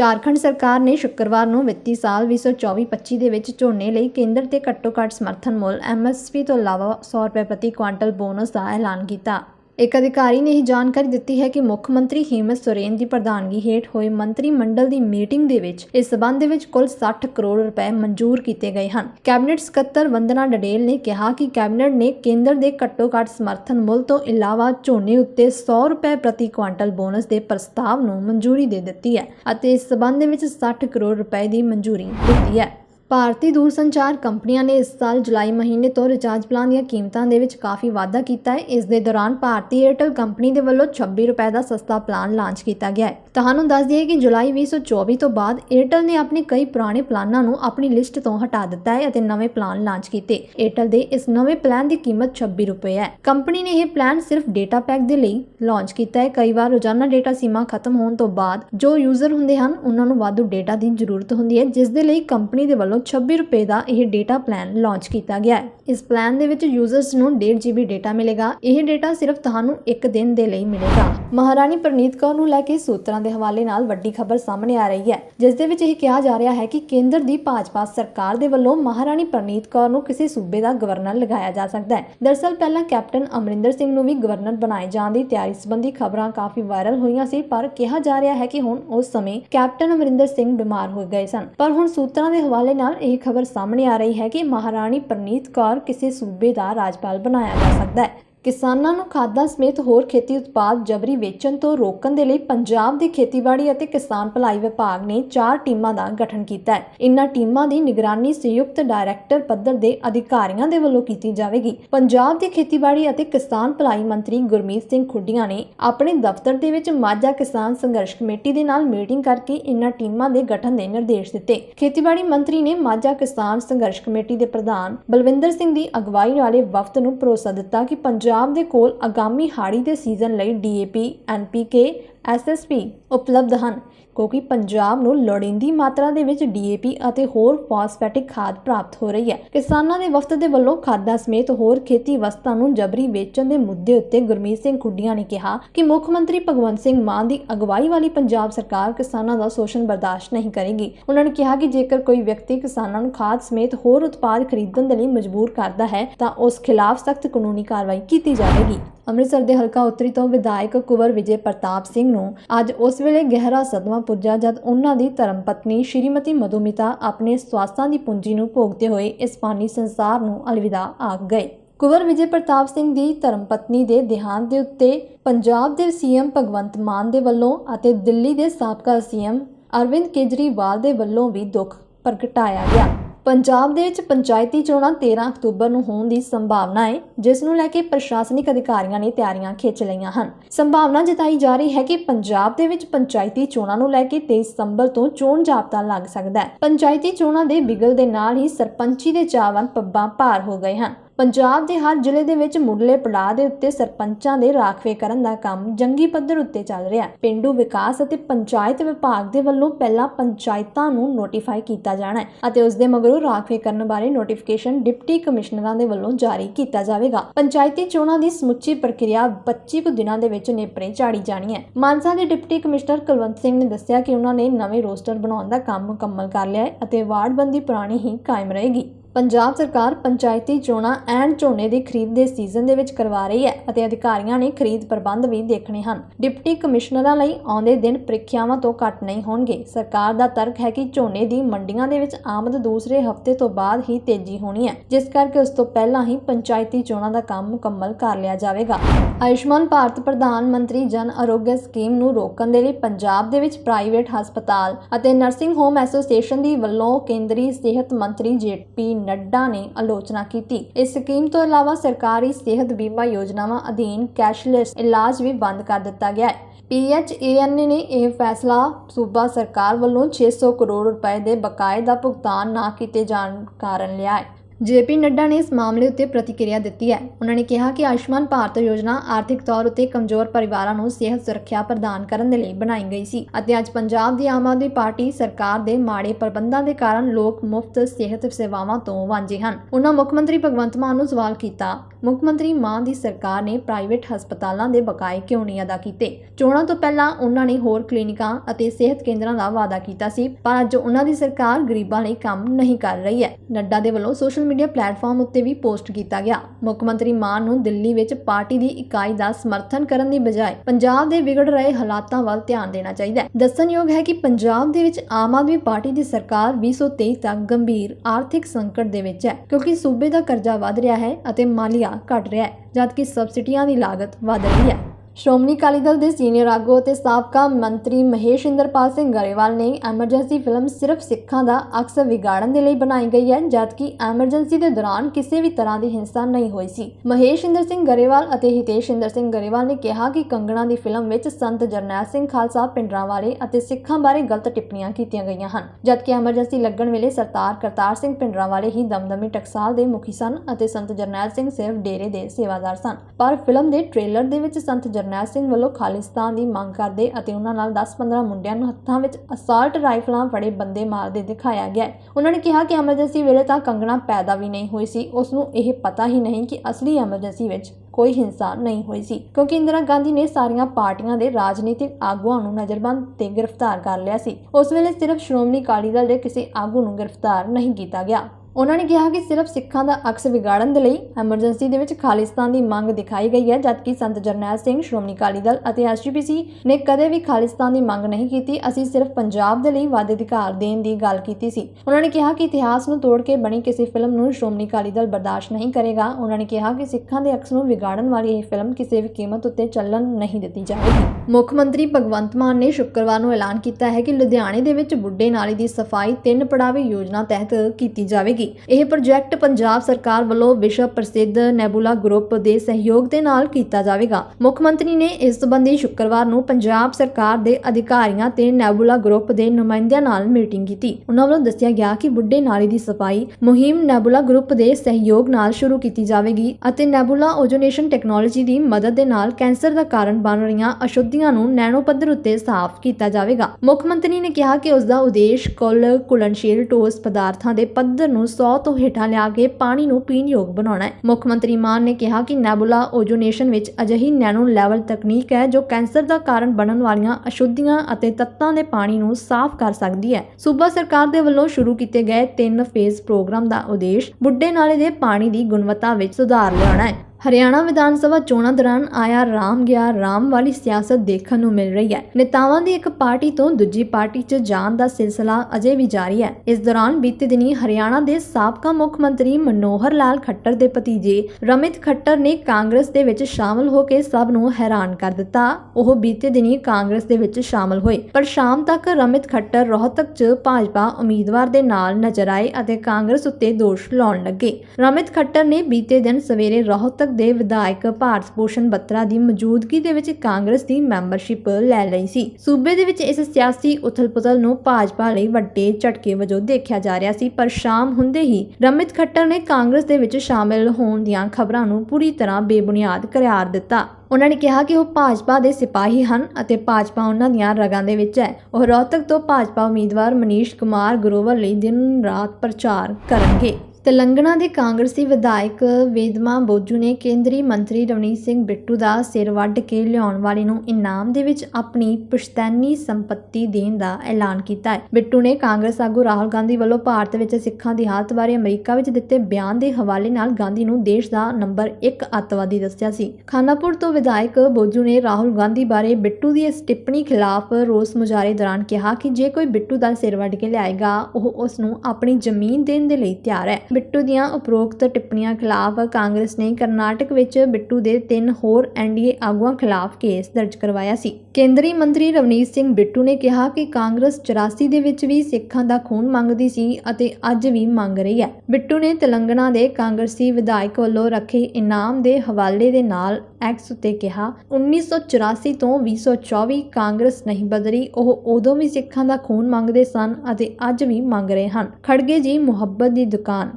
ਝਾਰਖੰਡ ਸਰਕਾਰ ਨੇ ਸ਼ੁੱਕਰਵਾਰ ਨੂੰ ਵਿੱਤੀ ਸਾਲ 2024-25 ਦੇ ਵਿੱਚ ਝੋਨੇ ਲਈ ਕੇਂਦਰ ਤੇ ਘੱਟੋ-ਘੱਟ ਸਮਰਥਨ ਮੁੱਲ MSP ਤੋਂ ਇਲਾਵਾ 100 ਰੁਪਏ ਪ੍ਰਤੀ ਕੁਆਂਟਲ ਬੋਨਸ ਦਾ ਐਲਾਨ ਕੀਤਾ। ਇੱਕ ਅਧਿਕਾਰੀ ਨੇ ਇਹ ਜਾਣਕਾਰੀ ਦਿੱਤੀ ਹੈ ਕਿ ਮੁੱਖ ਮੰਤਰੀ ਹੀਮਤ ਸੋਰੇਨ ਦੀ ਪ੍ਰਧਾਨਗੀ ਹੇਠ ਹੋਏ ਮੰਤਰੀ ਮੰਡਲ ਦੀ ਮੀਟਿੰਗ ਦੇ ਵਿੱਚ ਇਸ ਸਬੰਧ ਦੇ ਵਿੱਚ ਕੁੱਲ 60 ਕਰੋੜ ਰੁਪਏ ਮਨਜ਼ੂਰ ਕੀਤੇ ਗਏ ਹਨ। ਕੈਬਨਿਟ ਸਕੱਤਰ ਵੰਦਨਾ ਡਡੇਲ ਨੇ ਕਿਹਾ ਕਿ ਕੈਬਨਿਟ ਨੇ ਕੇਂਦਰ ਦੇ ਘੱਟੋ-ਘੱਟ ਸਮਰਥਨ ਮੁੱਲ ਤੋਂ ਇਲਾਵਾ ਝੋਨੇ ਉੱਤੇ 100 ਰੁਪਏ ਪ੍ਰਤੀ ਕੁਆਂਟਲ ਬੋਨਸ ਦੇ ਪ੍ਰਸਤਾਵ ਨੂੰ ਮਨਜ਼ੂਰੀ ਦੇ ਦਿੱਤੀ ਹੈ ਅਤੇ ਇਸ ਸਬੰਧ ਵਿੱਚ 60 ਕਰੋੜ ਰੁਪਏ ਦੀ ਮਨਜ਼ੂਰੀ ਦਿੱਤੀ ਹੈ। ਭਾਰਤੀ ਦੂਰਸੰਚਾਰ ਕੰਪਨੀਆਂ ਨੇ ਇਸ ਸਾਲ ਜੁਲਾਈ ਮਹੀਨੇ ਤੋਂ ਰਿਚਾਰਜ ਪਲਾਨ ਦੀਆਂ ਕੀਮਤਾਂ ਦੇ ਵਿੱਚ ਕਾਫੀ ਵਾਧਾ ਕੀਤਾ ਹੈ। ਇਸ ਦੇ ਦੌਰਾਨ ਭਾਰਤੀ ਏਅਰਟੈਲ ਕੰਪਨੀ ਦੇ ਵੱਲੋਂ 26 ਰੁਪਏ ਦਾ ਸਸਤਾ ਪਲਾਨ ਲਾਂਚ ਕੀਤਾ ਗਿਆ ਹੈ। ਤੁਹਾਨੂੰ ਦੱਸ ਦਈਏ ਕਿ ਜੁਲਾਈ 2024 ਤੋਂ ਬਾਅਦ ਏਅਰਟੈਲ ਨੇ ਆਪਣੇ ਕਈ ਪੁਰਾਣੇ ਪਲਾਨਾਂ ਨੂੰ ਆਪਣੀ ਲਿਸਟ ਤੋਂ ਹਟਾ ਦਿੱਤਾ ਹੈ ਅਤੇ ਨਵੇਂ ਪਲਾਨ ਲਾਂਚ ਕੀਤੇ। ਏਅਰਟੈਲ ਦੇ ਇਸ ਨਵੇਂ ਪਲਾਨ ਦੀ ਕੀਮਤ 26 ਰੁਪਏ ਹੈ। ਕੰਪਨੀ ਨੇ ਇਹ ਪਲਾਨ ਸਿਰਫ ਡੇਟਾ ਪੈਕ ਦੇ ਲਈ ਲਾਂਚ ਕੀਤਾ ਹੈ। ਕਈ ਵਾਰ ਰੋਜ਼ਾਨਾ ਡੇਟਾ ਸੀਮਾ ਖਤਮ ਹੋਣ ਤੋਂ ਬਾਅਦ ਜੋ ਯੂਜ਼ਰ ਹੁੰਦੇ ਹਨ, ਉਹਨਾਂ ਨੂੰ ਵਾਧੂ ਡੇਟਾ ਦੀ ਜ਼ਰੂਰਤ ਹੁੰਦੀ ਹੈ, ਜਿਸ ਦੇ ਲਈ ਕੰਪਨੀ ਦੇ ਵੱਲੋਂ 26 ਰੁਪਏ ਦਾ ਇਹ ਡੇਟਾ ਪਲਾਨ ਲਾਂਚ ਕੀਤਾ ਗਿਆ ਹੈ। ਇਸ ਪਲਾਨ ਦੇ ਵਿੱਚ ਯੂਜ਼ਰਸ ਨੂੰ 1.5 GB ਡੇਟਾ ਮਿਲੇਗਾ। ਇਹ ਡੇਟਾ ਸਿਰਫ ਤੁਹਾਨੂੰ ਇੱਕ ਦਿਨ ਦੇ ਲਈ ਮਿਲੇਗਾ। ਮਹਾਰਾਣੀ ਪ੍ਰਨੀਤ ਕੌਰ ਨੂੰ ਲੈ ਕੇ ਸੂਤਰਾਂ ਦੇ ਹਵਾਲੇ ਨਾਲ ਵੱਡੀ ਖਬਰ ਸਾਹਮਣੇ ਆ ਰਹੀ ਹੈ। ਜਿਸ ਦੇ ਵਿੱਚ ਇਹ ਕਿਹਾ ਜਾ ਰਿਹਾ ਹੈ ਕਿ ਕੇਂਦਰ ਦੀ ਭਾਜਪਾ ਸਰਕਾਰ ਦੇ ਵੱਲੋਂ ਮਹਾਰਾਣੀ ਪ੍ਰਨੀਤ ਕੌਰ ਨੂੰ ਕਿਸੇ ਸੂਬੇ ਦਾ ਗਵਰਨਰ ਲਗਾਇਆ ਜਾ ਸਕਦਾ ਹੈ। ਦਰਸਲ ਪਹਿਲਾਂ ਕੈਪਟਨ ਅਮਰਿੰਦਰ ਸਿੰਘ ਨੂੰ ਵੀ ਗਵਰਨਰ ਬਣਾਏ ਜਾਣ ਦੀ ਤਿਆਰੀ ਸੰਬੰਧੀ ਖਬਰਾਂ ਕਾਫੀ ਵਾਇਰਲ ਹੋਈਆਂ ਸੀ, ਪਰ ਕਿਹਾ ਜਾ ਰਿਹਾ ਹੈ ਕਿ ਹੁਣ ਉਸ ਸਮੇਂ ਕੈਪਟਨ ਅਮਰਿੰਦਰ ਸਿੰਘ ਬਿਮਾਰ ਹੋ ਗਏ ਸਨ। ਪਰ ਹੁਣ ਸੂਤਰਾਂ ਦੇ ਹਵਾਲੇ ਨਾਲ ਇਹ ਖਬਰ ਸਾਹਮਣੇ ਆ ਰਹੀ ਹੈ ਕਿ ਮਹਾਰਾਣੀ ਪ੍ਰਨੀਤ ਕੌਰ ਕਿਸੇ ਸੂਬੇ ਦਾ ਰਾਜਪਾਲ ਬਣਾਇਆ ਜਾ ਸਕਦਾ ਹੈ। ਕਿਸਾਨਾਂ ਨੂੰ ਖਾਦਾਂ ਸਮੇਤ ਹੋਰ ਖੇਤੀ ਉਤਪਾਦ ਜਬਰੀ ਵੇਚਣ ਤੋਂ ਰੋਕਣ ਦੇ ਲਈ ਪੰਜਾਬ ਦੇ ਖੇਤੀਬਾੜੀ ਅਤੇ ਕਿਸਾਨ ਭਲਾਈ ਵਿਭਾਗ ਨੇ ਚਾਰ ਟੀਮਾਂ ਦਾ ਗਠਨ ਕੀਤਾ ਹੈ। ਇਨ੍ਹਾਂ ਟੀਮਾਂ ਦੀ ਨਿਗਰਾਨੀ ਸੰਯੁਕਤ ਡਾਇਰੈਕਟਰ ਪੱਧਰ ਦੇ ਅਧਿਕਾਰੀਆਂ ਦੇ ਵੱਲੋਂ ਕੀਤੀ ਜਾਵੇਗੀ। ਪੰਜਾਬ ਦੇ ਖੇਤੀਬਾੜੀ ਅਤੇ ਕਿਸਾਨ ਭਲਾਈ ਮੰਤਰੀ ਗੁਰਮੀਤ ਸਿੰਘ ਖੁੱਡੀਆਂ ਨੇ ਆਪਣੇ ਦਫ਼ਤਰ ਦੇ ਵਿੱਚ ਮਾਝਾ ਕਿਸਾਨ ਸੰਘਰਸ਼ ਕਮੇਟੀ ਦੇ ਨਾਲ ਮੀਟਿੰਗ ਕਰਕੇ ਇਨ੍ਹਾਂ ਟੀਮਾਂ ਦੇ ਗਠਨ ਦੇ ਨਿਰਦੇਸ਼ ਦਿੱਤੇ। ਖੇਤੀਬਾੜੀ ਮੰਤਰੀ ਨੇ ਮਾਝਾ ਕਿਸਾਨ ਸੰਘਰਸ਼ ਕਮੇਟੀ ਦੇ ਪ੍ਰਧਾਨ ਬਲਵਿੰਦਰ ਸਿੰਘ ਦੀ ਅਗਵਾਈ ਵਾਲੇ ਵਫਦ ਨੂੰ ਭਰੋਸਾ ਦਿੱਤਾ ਕਿ ਪੰਜਾਬ ਪੰਜਾਬ ਦੇ ਕੋਲ ਆਗਾਮੀ ਹਾੜੀ ਦੇ ਸੀਜ਼ਨ ਲਈ ਡੀਏਪੀ ਐਨਪੀਕੇ ਐਸਐਸਪੀ ਉਪਲਬਧ ਹਨ, ਕਿਉਂਕਿ ਪੰਜਾਬ ਨੂੰ ਲੋੜੀਂਦੀ ਮਾਤਰਾ ਦੇ ਵਿੱਚ ਡੀਏਪੀ ਅਤੇ ਹੋਰ ਫਾਸਫੈਟਿਕ ਖਾਦ ਪ੍ਰਾਪਤ ਹੋ ਰਹੀ ਹੈ। ਕਿਸਾਨਾਂ ਦੇ ਵਫਦ ਦੇ ਵੱਲੋਂ ਖਾਦਾਂ ਸਮੇਤ ਹੋਰ ਖੇਤੀ ਵਸਤਾਂ ਨੂੰ ਜਬਰੀ ਵੇਚਣ ਦੇ ਮੁੱਦੇ ਉੱਤੇ ਗੁਰਮੀਤ ਸਿੰਘ ਖੁੱਡੀਆਂ ਨੇ ਕਿਹਾ ਕਿ ਮੁੱਖ ਮੰਤਰੀ ਭਗਵੰਤ ਸਿੰਘ ਮਾਨ ਦੀ ਅਗਵਾਈ ਵਾਲੀ ਪੰਜਾਬ ਸਰਕਾਰ ਕਿਸਾਨਾਂ ਦਾ ਸ਼ੋਸ਼ਣ ਬਰਦਾਸ਼ਤ ਨਹੀਂ ਕਰੇਗੀ। ਉਹਨਾਂ ਨੇ ਕਿਹਾ ਕਿ ਜੇਕਰ ਕੋਈ ਵਿਅਕਤੀ ਕਿਸਾਨਾਂ ਨੂੰ ਖਾਦ ਸਮੇਤ ਹੋਰ ਉਤਪਾਦ ਖਰੀਦਣ ਦੇ ਲਈ ਮਜਬੂਰ ਕਰਦਾ ਹੈ, ਤਾਂ ਉਸ ਖਿਲਾਫ ਸਖਤ ਕਾਨੂੰਨੀ ਕਾਰਵਾਈ ਕੀਤੀ ਜਾਵੇਗੀ। ਅੰਮ੍ਰਿਤਸਰ ਦੇ ਹਲਕਾ ਉੱਤਰੀ ਤੋਂ ਵਿਧਾਇਕ ਕੁਵਰ ਵਿਜੇ ਪ੍ਰਤਾਪ ਸਿੰਘ ਨੂੰ ਅੱਜ ਉਸ ਵੇਲੇ ਗਹਿਰਾ ਸਦਮਾ ਪੁੱਜਾ ਜਦ ਉਹਨਾਂ ਦੀ ਧਰਮ ਪਤਨੀ ਸ਼੍ਰੀਮਤੀ ਮਧੂਮਿਤਾ ਆਪਣੇ ਸਵਾਸਾਂ ਦੀ ਪੂੰਜੀ ਨੂੰ ਭੋਗਦੇ ਹੋਏ ਇਸ ਫਾਨੀ ਸੰਸਾਰ ਨੂੰ ਅਲਵਿਦਾ ਆਖ ਗਏ। ਕੁਵਰ ਵਿਜੇ ਪ੍ਰਤਾਪ ਸਿੰਘ ਦੀ ਧਰਮ ਪਤਨੀ ਦੇ ਦੇਹਾਂਤ ਦੇ ਉੱਤੇ ਪੰਜਾਬ ਦੇ ਸੀਐਮ ਭਗਵੰਤ ਮਾਨ ਦੇ ਵੱਲੋਂ ਅਤੇ ਦਿੱਲੀ ਦੇ ਸਾਬਕਾ ਸੀਐਮ ਅਰਵਿੰਦ ਕੇਜਰੀਵਾਲ ਦੇ ਵੱਲੋਂ ਵੀ ਦੁੱਖ ਪ੍ਰਗਟਾਇਆ ਗਿਆ। ਪੰਜਾਬ ਦੇ ਵਿੱਚ ਪੰਚਾਇਤੀ ਚੋਣਾਂ 13 ਅਕਤੂਬਰ ਨੂੰ ਹੋਣ ਦੀ ਸੰਭਾਵਨਾ ਹੈ, ਜਿਸ ਨੂੰ ਲੈ ਕੇ ਪ੍ਰਸ਼ਾਸਨਿਕ ਅਧਿਕਾਰੀਆਂ ਨੇ ਤਿਆਰੀਆਂ ਖਿੱਚ ਲਈਆਂ ਹਨ। ਸੰਭਾਵਨਾ ਜਤਾਈ ਜਾ ਰਹੀ ਹੈ ਕਿ ਪੰਜਾਬ ਦੇ ਵਿੱਚ ਪੰਚਾਇਤੀ ਚੋਣਾਂ ਨੂੰ ਲੈ ਕੇ 23 ਸਤੰਬਰ ਤੋਂ ਚੋਣ ਜਾਬਤਾ ਲੱਗ ਸਕਦਾ ਹੈ। ਪੰਚਾਇਤੀ ਚੋਣਾਂ ਦੇ ਬਿਗਲ ਦੇ ਨਾਲ ਹੀ ਸਰਪੰਚੀ ਦੇ ਚਾਵਨ ਪੱਬਾਂ ਭਾਰ ਹੋ ਗਏ ਹਨ। ਪੰਜਾਬ ਦੇ ਹਰ ਜ਼ਿਲ੍ਹੇ ਦੇ ਵਿੱਚ ਮੁੱਢਲੇ ਪੜਾਅ ਦੇ ਉੱਤੇ ਸਰਪੰਚਾਂ ਦੇ ਰਾਖਵੇਂਕਰਨ ਦਾ ਕੰਮ ਜੰਗੀ ਪੱਧਰ ਉੱਤੇ ਚੱਲ ਰਿਹਾ ਹੈ। ਪਿੰਡੂ ਵਿਕਾਸ ਅਤੇ ਪੰਚਾਇਤ ਵਿਭਾਗ ਦੇ ਵੱਲੋਂ ਪਹਿਲਾਂ ਪੰਚਾਇਤਾਂ ਨੂੰ ਨੋਟੀਫਾਈ ਕੀਤਾ ਜਾਣਾ ਹੈ ਅਤੇ ਉਸ ਦੇ ਮਗਰੋਂ ਰਾਖਵੇਂਕਰਨ ਬਾਰੇ ਨੋਟੀਫਿਕੇਸ਼ਨ ਡਿਪਟੀ ਕਮਿਸ਼ਨਰਾਂ ਦੇ ਵੱਲੋਂ ਜਾਰੀ ਕੀਤਾ ਜਾਵੇਗਾ। ਪੰਚਾਇਤੀ ਚੋਣਾਂ ਦੀ ਸਮੁੱਚੀ ਪ੍ਰਕਿਰਿਆ 25 ਕੁ ਦਿਨਾਂ ਦੇ ਵਿੱਚ ਨੇਪਰੇ ਝਾੜੀ ਜਾਣੀ ਹੈ। ਮਾਨਸਾ ਦੇ ਡਿਪਟੀ ਕਮਿਸ਼ਨਰ ਕੁਲਵੰਤ ਸਿੰਘ ਨੇ ਦੱਸਿਆ ਕਿ ਉਹਨਾਂ ਨੇ ਨਵੇਂ ਰੋਸਟਰ ਬਣਾਉਣ ਦਾ ਕੰਮ ਮੁਕੰਮਲ ਕਰ ਲਿਆ ਹੈ ਅਤੇ ਵਾਰਡਬੰਦੀ ਪੁਰਾਣੀ ਹੀ ਕਾਇਮ ਰਹੇਗੀ। ਪੰਜਾਬ ਸਰਕਾਰ ਪੰਚਾਇਤੀ ਚੋਣਾਂ ਐਂਡ ਝੋਨੇ ਦੀ ਖਰੀਦ ਦੇ ਸੀਜ਼ਨ ਦੇ ਵਿੱਚ ਕਰਵਾ ਰਹੀ ਹੈ ਅਤੇ ਅਧਿਕਾਰੀਆਂ ਨੇ ਖਰੀਦ ਪ੍ਰਬੰਧ ਵੀ ਦੇਖਣੇ ਹਨ। ਡਿਪਟੀ ਕਮਿਸ਼ਨਰਾਂ ਲਈ ਆਉਂਦੇ ਦਿਨ ਪ੍ਰੀਖਿਆਵਾਂ ਤੋਂ ਘੱਟ ਨਹੀਂ ਹੋਣਗੇ। ਸਰਕਾਰ ਦਾ ਤਰਕ ਹੈ ਕਿ ਝੋਨੇ ਦੀ ਮੰਡੀਆਂ ਦੇ ਵਿੱਚ ਆਮਦ ਦੂਸਰੇ ਹਫ਼ਤੇ ਤੋਂ ਬਾਅਦ ਹੀ ਤੇਜ਼ੀ ਹੋਣੀ ਹੈ, ਜਿਸ ਕਰਕੇ ਉਸ ਤੋਂ ਪਹਿਲਾਂ ਹੀ ਪੰਚਾਇਤੀ ਚੋਣਾਂ ਦਾ ਕੰਮ ਮੁਕੰਮਲ ਕਰ ਲਿਆ ਜਾਵੇਗਾ। ਆਯੁਸ਼ਮਾਨ ਭਾਰਤ ਪ੍ਰਧਾਨ ਮੰਤਰੀ ਜਨ ਆਰੋਗਯ ਸਕੀਮ ਨੂੰ ਰੋਕਣ ਦੇ ਲਈ ਪੰਜਾਬ ਦੇ ਵਿੱਚ ਪ੍ਰਾਈਵੇਟ ਹਸਪਤਾਲ ਅਤੇ ਨਰਸਿੰਗ ਹੋਮ ਐਸੋਸੀਏਸ਼ਨ ਦੀ ਵੱਲੋਂ ਕੇਂਦਰੀ ਸਿਹਤ ਮੰਤਰੀ ਜੇਪੀ ਨੱਡਾ ਨੇ ਆਲੋਚਨਾ ਕੀਤੀ। ਇਸ ਸਕੀਮ ਤੋਂ ਇਲਾਵਾ ਸਰਕਾਰੀ ਸਿਹਤ ਬੀਮਾ ਯੋਜਨਾਵਾਂ ਅਧੀਨ ਕੈਸ਼ਲੈਸ ਇਲਾਜ ਵੀ ਬੰਦ ਕਰ ਦਿੱਤਾ ਗਿਆ ਹੈ। ਪੀਐਚਏਐਨ ਨੇ ਇਹ ਫੈਸਲਾ ਸੂਬਾ ਸਰਕਾਰ ਵੱਲੋਂ 600 ਕਰੋੜ ਰੁਪਏ ਦੇ ਬਕਾਏ ਦਾ ਭੁਗਤਾਨ ਨਾ ਕੀਤੇ ਜਾਣ ਕਾਰਨ ਲਿਆ ਹੈ। ਜੇਪੀ ਨੱਡਾ ਨੇ ਇਸ ਮਾਮਲੇ ਉੱਤੇ ਪ੍ਰਤੀਕਿਰਿਆ ਦਿੱਤੀ ਹੈ। ਉਹਨਾਂ ਨੇ ਕਿਹਾ ਕਿ ਆਯੁਸ਼ਮਾਨ ਭਾਰਤ ਯੋਜਨਾ ਆਰਥਿਕ ਤੌਰ ਉੱਤੇ ਕਮਜ਼ੋਰ ਪਰਿਵਾਰਾਂ ਨੂੰ ਸਿਹਤ ਸੁਰੱਖਿਆ ਪ੍ਰਦਾਨ ਕਰਨ ਦੇ ਲਈ ਬਣਾਈ ਗਈ ਸੀ ਅਤੇ ਅੱਜ ਪੰਜਾਬ ਦੀ ਆਮ ਆਦਮੀ ਪਾਰਟੀ ਸਰਕਾਰ ਦੇ ਮਾੜੇ ਪ੍ਰਬੰਧਾਂ ਦੇ ਕਾਰਨ ਲੋਕ ਮੁਫਤ ਸਿਹਤ ਸੇਵਾਵਾਂ ਤੋਂ ਵਾਂਝੇ ਹਨ। ਉਹਨਾਂ ਮੁੱਖ ਮੰਤਰੀ ਭਗਵੰਤ ਮਾਨ ਨੂੰ ਸਵਾਲ ਕੀਤਾ ਮੁੱਖ ਮੰਤਰੀ ਮਾਨ ਦੀ ਸਰਕਾਰ ਨੇ ਪ੍ਰਾਈਵੇਟ ਹਸਪਤਾਲਾਂ ਦੇ ਬਕਾਏ ਕਿਉਂ ਨਹੀਂ ਅਦਾ ਕੀਤੇ? ਚੋਣਾਂ ਤੋਂ ਪਹਿਲਾਂ ਉਹਨਾਂ ਨੇ ਹੋਰ ਕਲੀਨਿਕਾਂ ਅਤੇ ਸਿਹਤ ਕੇਂਦਰਾਂ ਦਾ ਵਾਅਦਾ ਕੀਤਾ ਸੀ, ਪਰ ਅੱਜ ਉਹਨਾਂ ਦੀ ਸਰਕਾਰ ਗਰੀਬਾਂ ਲਈ ਕੰਮ ਨਹੀਂ ਕਰ ਰਹੀ ਹੈ। ਨੱਡਾ ਦੇ ਵੱਲੋਂ ਸੋਸ਼ਲ ਮੀਡੀਆ ਪਲੇਟਫਾਰਮ ਉੱਤੇ ਵੀ ਪੋਸਟ ਕੀਤਾ ਗਿਆ। ਮੁੱਖ ਮੰਤਰੀ ਮਾਨ ਨੂੰ ਦਿੱਲੀ ਵਿੱਚ ਪਾਰਟੀ ਦੀ ਇਕਾਈ ਦਾ ਸਮਰਥਨ ਕਰਨ ਦੀ ਬਜਾਏ ਪੰਜਾਬ ਦੇ ਵਿਗੜ ਰਹੇ ਹਾਲਾਤਾਂ ਵੱਲ ਧਿਆਨ ਦੇਣਾ ਚਾਹੀਦਾ ਹੈ। ਦੱਸਣਯੋਗ ਹੈ ਕਿ ਪੰਜਾਬ ਦੇ ਵਿੱਚ ਆਮ ਆਦਮੀ ਪਾਰਟੀ ਦੀ ਸਰਕਾਰ 2023 ਤੱਕ ਗੰਭੀਰ ਆਰਥਿਕ ਸੰਕਟ ਦੇ ਵਿੱਚ ਹੈ, ਕਿਉਂਕਿ ਸੂਬੇ ਦਾ ਕਰਜ਼ਾ ਵਧ ਰਿਹਾ ਹੈ ਅਤੇ ਮਾਲੀਆ ਘਟ ਰਿਹਾ ਹੈ ਜਦਕਿ ਸਬਸਿਡੀਆਂ ਦੀ ਲਾਗਤ ਵਧ ਰਹੀ ਹੈ। ਸ਼੍ਰੋਮਣੀ ਅਕਾਲੀ ਦਲ ਦੇ ਸੀਨੀਅਰ ਆਗੂ ਅਤੇ ਸਾਬਕਾ ਮੰਤਰੀ ਮਹੇਸ਼ ਇੰਦਰਪਾਲ ਸਿੰਘ ਗਰੇਵਾਲ ਨੇ ਐਮਰਜੈਂਸੀ ਫਿਲਮ ਸਿਰਫ ਸਿੱਖਾਂ ਦਾ ਅਕਸ ਵਿਗਾੜਨ ਦੇ ਲਈ ਬਣਾਈ ਗਈ ਹੈ, ਜਦਕਿ ਐਮਰਜੈਂਸੀ ਦੇ ਦੌਰਾਨ ਕਿਸੇ ਵੀ ਤਰ੍ਹਾਂ ਦੀ ਹਿੰਸਾ ਨਹੀਂ ਹੋਈ ਸੀ। ਮਹੇਸ਼ ਇੰਦਰ ਸਿੰਘ ਗਰੇਵਾਲ ਅਤੇ ਹਿਤੇਸ਼ ਇੰਦਰ ਸਿੰਘ ਗਰੇਵਾਲ ਨੇ ਕਿਹਾ ਕਿ ਕੰਗਣਾ ਦੀ ਫਿਲਮ ਵਿੱਚ ਸੰਤ ਜਰਨੈਲ ਸਿੰਘ ਖਾਲਸਾ ਪਿੰਡਰਾਂਵਾਲੇ ਅਤੇ ਸਿੱਖਾਂ ਬਾਰੇ ਗਲਤ ਟਿੱਪਣੀਆਂ ਕੀਤੀਆਂ ਗਈਆਂ ਹਨ, ਜਦਕਿ ਐਮਰਜੈਂਸੀ ਲੱਗਣ ਵੇਲੇ ਸਰਦਾਰ ਕਰਤਾਰ ਸਿੰਘ ਪਿੰਡਰਾਂਵਾਲੇ ਹੀ ਦਮਦਮੀ ਟਕਸਾਲ ਦੇ ਮੁਖੀ ਸਨ ਅਤੇ ਸੰਤ ਜਰਨੈਲ ਸਿੰਘ ਸਿਰਫ ਡੇਰੇ ਦੇ ਸੇਵਾਦਾਰ ਸਨ। ਪਰ ਫਿਲਮ ਦੇ ਟ੍ਰੇਲਰ ਦੇ ਵਿੱਚ ਸੰਤ ਜਰਨੈਲ ਸਿੰਘ ਵੱਲੋਂ ਖਾਲਿਸਤਾਨ ਦੀ ਮੰਗ ਕਰਦੇ ਅਤੇ ਉਹਨਾਂ ਨਾਲ 10-15 ਮੁੰਡਿਆਂ ਨੂੰ ਹੱਥਾਂ ਵਿੱਚ ਅਸਾਲਟ ਰਾਈਫਲਾਂ ਫੜੇ ਬੰਦੇ ਮਾਰਦੇ ਦਿਖਾਇਆ ਗਿਆ ਉਹਨਾਂ ਨੇ ਕਿਹਾ ਕਿ ਐਮਰਜੈਂਸੀ ਵੇਲੇ ਤਾਂ ਕੰਗਣਾ ਪੈਦਾ ਵੀ ਨਹੀਂ ਹੋਈ ਸੀ। ਉਸ ਨੂੰ ਇਹ ਪਤਾ ਹੀ ਨਹੀਂ ਕਿ ਅਸਲੀ ਐਮਰਜੈਂਸੀ ਵਿੱਚ ਕੋਈ ਹਿੰਸਾ ਨਹੀਂ ਹੋਈ ਸੀ। ਕਿਉਂਕਿ ਇੰਦਰਾ ਗਾਂਧੀ ਨੇ ਸਾਰੀਆਂ ਪਾਰਟੀਆਂ ਦੇ ਰਾਜਨੀਤਿਕ ਆਗੂਆਂ ਨੂੰ ਨਜ਼ਰਬੰਦ ਤੇ ਗ੍ਰਿਫਤਾਰ ਕਰ ਲਿਆ ਸੀ। ਉਸ ਵੇਲੇ ਸਿਰਫ ਸ਼੍ਰੋਮਣੀ ਅਕਾਲੀ ਦਲ ਦੇ ਕਿਸੇ ਆਗੂ ਨੂੰ ਗ੍ਰਿਫਤਾਰ ਨਹੀਂ ਕੀਤਾ ਗਿਆ। ਉਹਨਾਂ ਨੇ ਕਿਹਾ ਕਿ ਸਿਰਫ ਸਿੱਖਾਂ ਦਾ ਅਕਸ ਵਿਗਾੜਨ ਦੇ ਲਈ ਐਮਰਜੈਂਸੀ ਦੇ ਵਿੱਚ ਖਾਲਿਸਤਾਨ ਦੀ ਮੰਗ ਦਿਖਾਈ ਗਈ ਹੈ, ਜਦਕਿ ਸੰਤ ਜਰਨੈਲ ਸਿੰਘ, ਸ਼੍ਰੋਮਣੀ ਅਕਾਲੀ ਦਲ ਅਤੇ ਐਸਜੀਪੀਸੀ ਨੇ ਕਦੇ ਵੀ ਖਾਲਿਸਤਾਨ ਦੀ ਮੰਗ ਨਹੀਂ ਕੀਤੀ। ਅਸੀਂ ਸਿਰਫ ਪੰਜਾਬ ਦੇ ਲਈ ਵਾਅਦੇ ਅਧਿਕਾਰ ਦੇਣ ਦੀ ਗੱਲ ਕੀਤੀ ਸੀ। ਉਹਨਾਂ ਨੇ ਕਿਹਾ ਕਿ ਇਤਿਹਾਸ ਨੂੰ ਤੋੜ ਕੇ ਬਣੀ ਕਿਸੇ ਫਿਲਮ ਨੂੰ ਸ਼੍ਰੋਮਣੀ ਅਕਾਲੀ ਦਲ ਬਰਦਾਸ਼ਤ ਨਹੀਂ ਕਰੇਗਾ। ਉਹਨਾਂ ਨੇ ਕਿਹਾ ਕਿ ਸਿੱਖਾਂ ਦੇ ਅਕਸ ਨੂੰ ਵਿਗਾੜਨ ਵਾਲੀ ਇਹ ਫਿਲਮ ਕਿਸੇ ਵੀ ਕੀਮਤ ਉੱਤੇ ਚੱਲਣ ਨਹੀਂ ਦਿੱਤੀ ਜਾਵੇਗੀ। ਮੁੱਖ ਮੰਤਰੀ ਭਗਵੰਤ ਮਾਨ ਨੇ ਸ਼ੁੱਕਰਵਾਰ ਨੂੰ ਐਲਾਨ ਕੀਤਾ ਹੈ ਕਿ ਲੁਧਿਆਣੇ ਦੇ ਵਿੱਚ ਬੁੱਢੇ ਨਾਲੀ ਦੀ ਸਫ਼ਾਈ ਤਿੰਨ ਪੜਾਵੇ ਯੋਜਨਾ ਤਹਿਤ ਕੀਤੀ ਜਾਵੇਗੀ। ਇਹ ਪ੍ਰੋਜੈਕਟ ਪੰਜਾਬ ਸਰਕਾਰ ਵੱਲੋਂ ਵਿਸ਼ਵ ਪ੍ਰਸਿੱਧ ਨੈਬੂਲਾ ਗਰੁੱਪ ਦੇ ਸਹਿਯੋਗ ਦੇ ਨਾਲ ਕੀਤਾ ਜਾਵੇਗਾ। ਮੁੱਖ ਮੰਤਰੀ ਨੇ ਇਸ ਸੰਬੰਧੀ ਸ਼ੁੱਕਰਵਾਰ ਨੂੰ ਪੰਜਾਬ ਸਰਕਾਰ ਦੇ ਅਧਿਕਾਰੀਆਂ ਤੇ ਨੈਬੂਲਾ ਗਰੁੱਪ ਦੇ ਨੁਮਾਇੰਦਿਆਂ ਨਾਲ ਮੀਟਿੰਗ ਕੀਤੀ। ਉਹਨਾਂ ਵੱਲੋਂ ਦੱਸਿਆ ਗਿਆ ਕਿ ਬੁੱਢੇ ਨਾਲੀ ਦੀ ਸਫ਼ਾਈ ਮੁਹਿੰਮ ਨੈਬੂਲਾ ਗਰੁੱਪ ਦੇ ਸਹਿਯੋਗ ਨਾਲ ਸ਼ੁਰੂ ਕੀਤੀ ਜਾਵੇਗੀ ਅਤੇ ਨੈਬੂਲਾ ਓਜੋਨੇਸ਼ਨ ਟੈਕਨੋਲੋਜੀ ਦੀ ਮਦਦ ਦੇ ਨਾਲ ਕੈਂਸਰ ਦਾ ਕਾਰਨ ਬਣ ਰਹੀਆਂ ਅਸ਼ੁੱਧੀਆਂ ਨੂੰ ਨੈਨੋ ਪੱਧਰ ਉੱਤੇ ਸਾਫ਼ ਕੀਤਾ ਜਾਵੇਗਾ। ਮੁੱਖ ਮੰਤਰੀ ਨੇ ਕਿਹਾ ਕਿ ਉਸ ਦਾ ਉਦੇਸ਼ ਕੁੱਲ ਕੁਲਨਸ਼ੀਲ ਠੋਸ ਪਦਾਰਥਾਂ ਦੇ ਪੱਧਰ ਨੂੰ 100 ਤੋਂ ਹੇਠਾਂ ਲਿਆ ਕੇ ਪਾਣੀ ਨੂੰ ਪੀਣ ਯੋਗ ਬਣਾਉਣਾ ਹੈ। ਮੁੱਖ ਮੰਤਰੀ ਮਾਨ ਨੇ ਕਿਹਾ ਕਿ ਨੈਬੂਲਾ ਓਜੋਨੇਸ਼ਨ ਵਿੱਚ ਅਜਿਹੀ ਨੈਨੋ ਲੈਵਲ ਤਕਨੀਕ ਹੈ ਜੋ ਕੈਂਸਰ ਦਾ ਕਾਰਨ ਬਣਨ ਵਾਲੀਆਂ ਅਸ਼ੁੱਧੀਆਂ ਅਤੇ ਤੱਤਾਂ ਦੇ ਪਾਣੀ ਨੂੰ ਸਾਫ਼ ਕਰ ਸਕਦੀ ਹੈ। ਸੂਬਾ ਸਰਕਾਰ ਦੇ ਵੱਲੋਂ ਸ਼ੁਰੂ ਕੀਤੇ ਗਏ ਤਿੰਨ ਫੇਜ਼ ਪ੍ਰੋਗਰਾਮ ਦਾ ਉਦੇਸ਼ ਬੁੱਢੇ ਨਾਲੇ ਦੇ ਪਾਣੀ ਦੀ ਗੁਣਵੱਤਾ ਵਿੱਚ ਸੁਧਾਰ ਲਿਆਉਣਾ ਹੈ। ਹਰਿਆਣਾ ਵਿਧਾਨ ਸਭਾ ਚੋਣਾਂ ਦੌਰਾਨ ਆਇਆ ਰਾਮ ਗਿਆ, ਰਾਮ ਵਾਲੀ ਸਿਆਸਤ ਦੇਖਣ ਨੂੰ ਮਿਲ ਰਹੀ ਹੈ। ਨੇਤਾਵਾਂ ਦੀ ਇੱਕ ਪਾਰਟੀ ਤੋਂ ਦੂਜੀ ਪਾਰਟੀ 'ਚ ਜਾਣ ਦਾ ਸਿਲਸਿਲਾ ਅਜੇ ਵੀ ਜਾਰੀ ਹੈ। ਇਸ ਦੌਰਾਨ ਬੀਤੇ ਦਿਨੀ ਹਰਿਆਣਾ ਦੇ ਸਾਬਕਾ ਮੁੱਖ ਮੰਤਰੀ ਮਨੋਹਰ ਲਾਲ ਖੱਟਰ ਦੇ ਭਤੀਜੇ ਰਮਿਤ ਖੱਟਰ ਨੇ ਕਾਂਗਰਸ ਦੇ ਵਿੱਚ ਸ਼ਾਮਲ ਹੋ ਕੇ ਸਭ ਨੂੰ ਹੈਰਾਨ ਕਰ ਦਿੱਤਾ। ਉਹ ਬੀਤੇ ਦਿਨੀ ਕਾਂਗਰਸ ਦੇ ਵਿੱਚ ਸ਼ਾਮਲ ਹੋਏ। ਪਰ ਸ਼ਾਮ ਤੱਕ ਰਮਿਤ ਖੱਟਰ ਰੋਹਤਕ 'ਚ ਭਾਜਪਾ ਉਮੀਦਵਾਰ ਦੇ ਨਾਲ ਨਜ਼ਰ ਆਏ ਅਤੇ ਕਾਂਗਰਸ ਉੱਤੇ ਦੋਸ਼ ਲਾਉਣ ਲੱਗੇ। ਰਮਿਤ ਖੱਟਰ ਨੇ ਬੀਤੇ ਦਿਨ ਸਵੇਰੇ ਰੋਹਤਕ ਦੇ ਵਿਧਾਇਕ ਭਾਰਤ ਭੂਸ਼ਣ ਬੱਤਰਾ ਦੀ ਮੌਜੂਦਗੀ ਦੇ ਵਿੱਚ ਕਾਂਗਰਸ ਦੀ ਮੈਂਬਰਸ਼ਿਪ ਲੈ ਲਈ ਸੀ। ਸੂਬੇ ਦੇ ਵਿੱਚ ਇਸ ਸਿਆਸੀ ਉਥਲ-ਪੁਥਲ ਨੂੰ ਭਾਜਪਾ ਲਈ ਵੱਡੇ ਝਟਕੇ ਵਜੋਂ ਦੇਖਿਆ ਜਾ ਰਿਹਾ ਸੀ, ਪਰ ਸ਼ਾਮ ਹੁੰਦੇ ਹੀ ਰਮਿਤ ਖੱਟਰ ਨੇ ਕਾਂਗਰਸ ਦੇ ਵਿੱਚ ਸ਼ਾਮਿਲ ਹੋਣ ਦੀਆਂ ਖਬਰਾਂ ਨੂੰ ਪੂਰੀ ਤਰ੍ਹਾਂ ਬੇਬੁਨਿਆਦ ਕਰਾਰ ਦਿੱਤਾ। ਉਹਨਾਂ ਨੇ ਕਿਹਾ ਕਿ ਉਹ ਭਾਜਪਾ ਦੇ ਸਿਪਾਹੀ ਹਨ ਅਤੇ ਭਾਜਪਾ ਉਹਨਾਂ ਦੀਆਂ ਰਗਾਂ ਦੇ ਵਿੱਚ ਹੈ। ਉਹ ਰੋਹਤਕ ਤੋਂ ਭਾਜਪਾ ਉਮੀਦਵਾਰ ਮਨੀਸ਼ ਕੁਮਾਰ ਗਰੋਵਰ ਲਈ ਦਿਨ ਰਾਤ ਪ੍ਰਚਾਰ ਕਰਨਗੇ। ਤੇਲੰਗਣਾ ਦੇ ਕਾਂਗਰਸੀ ਵਿਧਾਇਕ ਵੇਦਮਾ ਬੋਜੂ ਨੇ ਕੇਂਦਰੀ ਮੰਤਰੀ ਰਵਨੀਤ ਸਿੰਘ ਬਿੱਟੂ ਦਾ ਸਿਰ ਵੱਢ ਕੇ ਲਿਆਉਣ ਵਾਲੇ ਨੂੰ ਇਨਾਮ ਦੇ ਵਿੱਚ ਆਪਣੀ ਪੁਸ਼ਤੈਨੀ ਸੰਪਤੀ ਦੇਣ ਦਾ ਐਲਾਨ ਕੀਤਾ ਹੈ। ਬਿੱਟੂ ਨੇ ਕਾਂਗਰਸ ਆਗੂ ਰਾਹੁਲ ਗਾਂਧੀ ਵੱਲੋਂ ਭਾਰਤ ਵਿੱਚ ਸਿੱਖਾਂ ਦੀ ਹਾਲਤ ਬਾਰੇ ਅਮਰੀਕਾ ਵਿੱਚ ਦਿੱਤੇ ਬਿਆਨ ਦੇ ਹਵਾਲੇ ਨਾਲ ਗਾਂਧੀ ਨੂੰ ਦੇਸ਼ ਦਾ ਨੰਬਰ 1 ਅੱਤਵਾਦੀ ਦੱਸਿਆ ਸੀ। ਖਾਨਾਪੁਰ ਤੋਂ ਵਿਧਾਇਕ ਬੋਜੂ ਨੇ ਰਾਹੁਲ ਗਾਂਧੀ ਬਾਰੇ ਬਿੱਟੂ ਦੀ ਇਸ ਟਿੱਪਣੀ ਖਿਲਾਫ ਰੋਸ ਮੁਜ਼ਾਹਰੇ ਦੌਰਾਨ ਕਿਹਾ ਕਿ ਜੇ ਕੋਈ ਬਿੱਟੂ ਦਾ ਸਿਰ ਵੱਢ ਕੇ ਲਿਆਏਗਾ, ਉਹ ਉਸ ਨੂੰ ਆਪਣੀ ਜ਼ਮੀਨ ਦੇਣ ਦੇ ਲਈ ਤਿਆਰ ਹੈ। ਬਿੱਟੂ ਦੀਆਂ ਉਪਰੋਕਤ ਟਿੱਪਣੀਆਂ ਖਿਲਾਫ ਕਾਂਗਰਸ ਨੇ ਕਰਨਾਟਕ ਵਿੱਚ ਬਿੱਟੂ ਦੇ ਤਿੰਨ ਹੋਰ ਐਨਡੀਏ ਆਗੂਆਂ ਖਿਲਾਫ ਕੇਸ ਦਰਜ ਕਰਵਾਇਆ ਸੀ। ਕੇਂਦਰੀ ਮੰਤਰੀ ਰਵਨੀਤ ਸਿੰਘ ਬਿੱਟੂ ਨੇ ਕਿਹਾ ਕਿ ਕਾਂਗਰਸ 84 ਦੇ ਵਿੱਚ ਵੀ ਸਿੱਖਾਂ ਦਾ ਖੂਨ ਮੰਗਦੀ ਸੀ ਅਤੇ ਅੱਜ ਵੀ ਮੰਗ ਰਹੀ ਹੈ। ਬਿੱਟੂ ਨੇ ਤੇਲੰਗਾਨਾ ਦੇ ਕਾਂਗਰਸੀ ਵਿਧਾਇਕ ਵੱਲੋਂ ਰੱਖੇ ਇਨਾਮ ਦੇ ਹਵਾਲੇ ਦੇ ਨਾਲ ਐਕਸ ਉੱਤੇ ਕਿਹਾ 1984 ਤੋਂ 2024 ਕਾਂਗਰਸ ਨਹੀਂ ਬਦਲੀ, ਉਹ ਉਦੋਂ ਵੀ ਸਿੱਖਾਂ ਦਾ ਖੂਨ ਮੰਗਦੇ ਸਨ ਅਤੇ ਅੱਜ ਵੀ ਮੰਗ ਰਹੇ ਹਨ। ਖੜਗੇ ਜੀ ਮੁਹੱਬਤ ਦੀ ਦੁਕਾਨ।